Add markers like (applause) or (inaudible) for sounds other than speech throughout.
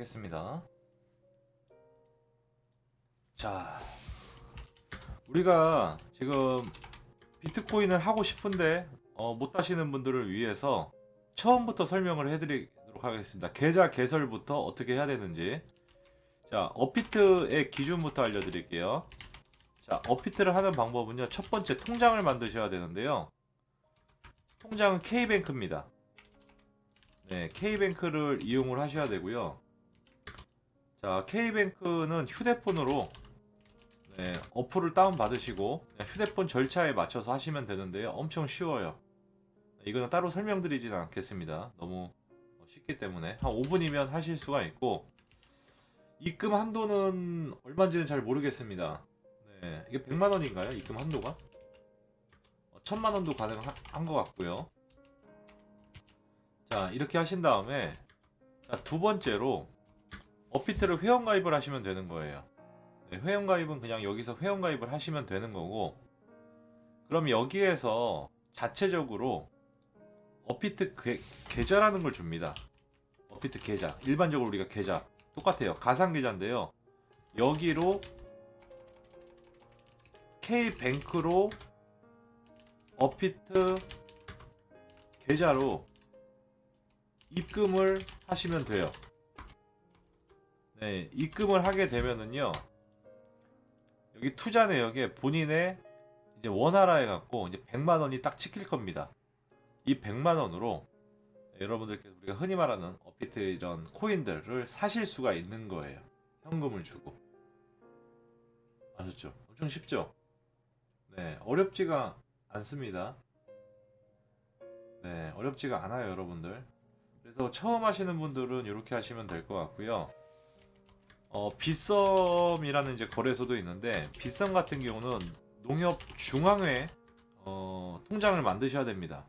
하겠습니다. 자, 우리가 지금 비트코인을 하고 싶은데 어, 못 하시는 분들을 위해서 처음부터 설명을 해드리도록 하겠습니다. 계좌 개설부터 어떻게 해야 되는지. 자, 어피트의 기준부터 알려드릴게요. 자, 어피트를 하는 방법은요. 첫 번째 통장을 만드셔야 되는데요. 통장은 K뱅크입니다. 네, K뱅크를 이용을 하셔야 되고요. 자, K뱅크는 휴대폰으로 네, 어플을 다운 받으시고 그냥 휴대폰 절차에 맞춰서 하시면 되는데요. 엄청 쉬워요. 이거는 따로 설명드리지는 않겠습니다. 너무 쉽기 때문에 한 5분이면 하실 수가 있고 입금 한도는 얼마인지는 잘 모르겠습니다. 네, 이게 100만 원인가요? 입금 한도가? 어, 1000만 원도 가능한 것 같고요. 자, 이렇게 하신 다음에 자, 두 번째로 어피트를 회원 가입을 하시면 되는 거예요. 네, 회원 가입은 그냥 여기서 회원 가입을 하시면 되는 거고 그럼 여기에서 자체적으로 어피트 계, 계좌라는 걸 줍니다. 어피트 계좌. 일반적으로 우리가 계좌 똑같아요. 가상 계좌인데요. 여기로 K뱅크로 어피트 계좌로 입금을 하시면 돼요. 네, 입금을 하게 되면은요. 여기 투자 내역에 본인의 이제 원하라 해 갖고 이제 100만 원이 딱 찍힐 겁니다. 이 100만 원으로 여러분들께서 우리가 흔히 말하는 어피트 이런 코인들을 사실 수가 있는 거예요. 현금을 주고. 아셨죠? 엄청 쉽죠? 네, 어렵지가 않습니다. 네, 어렵지가 않아요, 여러분들. 그래서 처음 하시는 분들은 이렇게 하시면 될 것 같고요. 어, 빗썸이라는 이제 거래소도 있는데 빗썸 같은 경우는 농협 중앙회 어, 통장을 만드셔야 됩니다.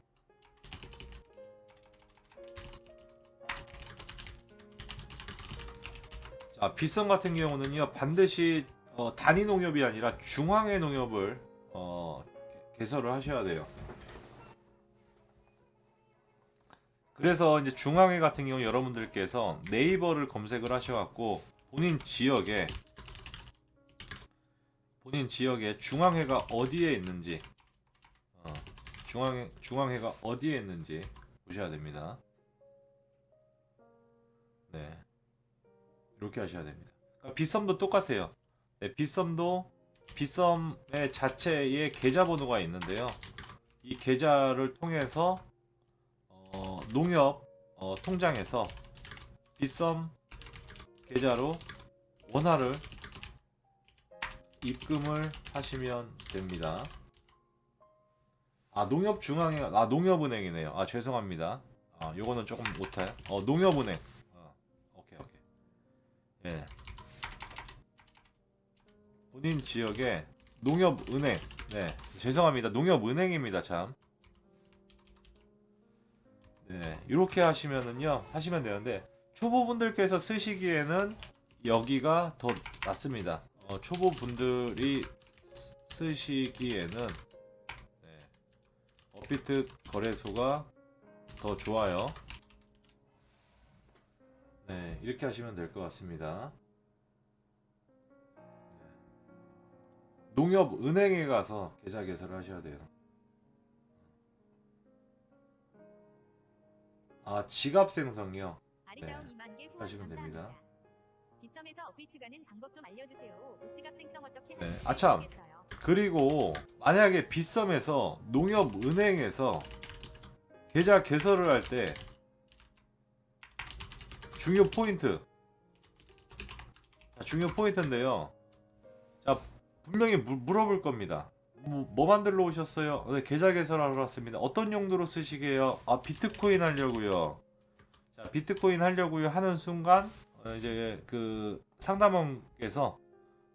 자, 빗썸 같은 경우는요 반드시 어, 단위 농협이 아니라 중앙회 농협을 어, 개- 개설을 하셔야 돼요. 그래서 이제 중앙회 같은 경우 여러분들께서 네이버를 검색을 하셔갖고 본인 지역에 본인 지역에 중앙회가 어디에 있는지 어, 중앙회 중앙회가 어디에 있는지 보셔야 됩니다. 네 이렇게 하셔야 됩니다. 그러니까 빗썸도 똑같아요. 네, 빗썸도 빗썸의 자체의 계좌번호가 있는데요. 이 계좌를 통해서 어, 농협 어, 통장에서 빗썸 계좌로 원화를 입금을 하시면 됩니다. 아 농협 중앙에 아 농협은행이네요. 아 죄송합니다. 아 요거는 조금 못해요. 어 농협은행. 어, 오케이 오케이. 예. 본인 지역에 농협은행. 네 죄송합니다. 농협은행입니다 참. 네 이렇게 하시면은요 하시면 되는데 초보분들께서 쓰시기에는 여기가 더 낫습니다. 어, 초보분들이 쓰- 쓰시기에는 네, 어피트 거래소가 더 좋아요. 네, 이렇게 하시면 될 것 같습니다. 네. 농협 은행에 가서 계좌 개설을 하셔야 돼요. 아, 지갑 생성이요. 네, 2만 개 후원 하시면 감사합니다. 됩니다. 빗썸에서 업비트 가는 방법 좀 알려주세요. 오지갑 생성 어떻게 네, 하는지 아참. 모르겠어요. 그리고 만약에 빗썸에서 농협은행에서 계좌 개설을 할 때 중요 포인트 자, 중요 포인트인데요 자 분명히 물, 물어볼 겁니다 뭐, 뭐 만들러 오셨어요? 네, 계좌 개설하러 왔습니다 어떤 용도로 쓰시게요? 아 비트코인 하려고요 자 비트코인 하려고요 하는 순간 어, 이제 그 상담원께서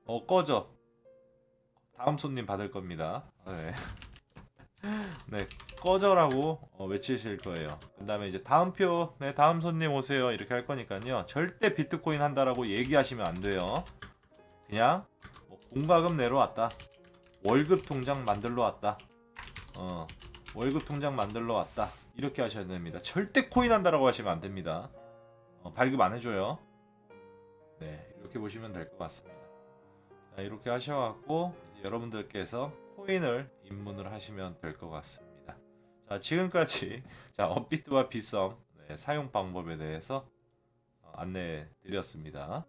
어 꺼져 다음 손님 받을 겁니다. 네. (laughs) 네, 꺼져라고 어, 외치실 거예요. 그 다음에 이제 다음 표, 네, 다음 손님 오세요. 이렇게 할 거니까요. 절대 비트코인 한다라고 얘기하시면 안 돼요. 그냥, 뭐 공과금 내러 왔다. 월급 통장 만들러 왔다. 어, 월급 통장 만들러 왔다. 이렇게 하셔야 됩니다. 절대 코인 한다라고 하시면 안 됩니다. 어, 발급 안 해줘요. 네, 이렇게 보시면 될 것 같습니다. 자, 이렇게 하셔갖고 여러분들께서 코인을 입문을 하시면 될 것 같습니다. 자, 지금까지 (laughs) 자 업비트와 비썸 네, 사용 방법에 대해서 어, 안내해 드렸습니다.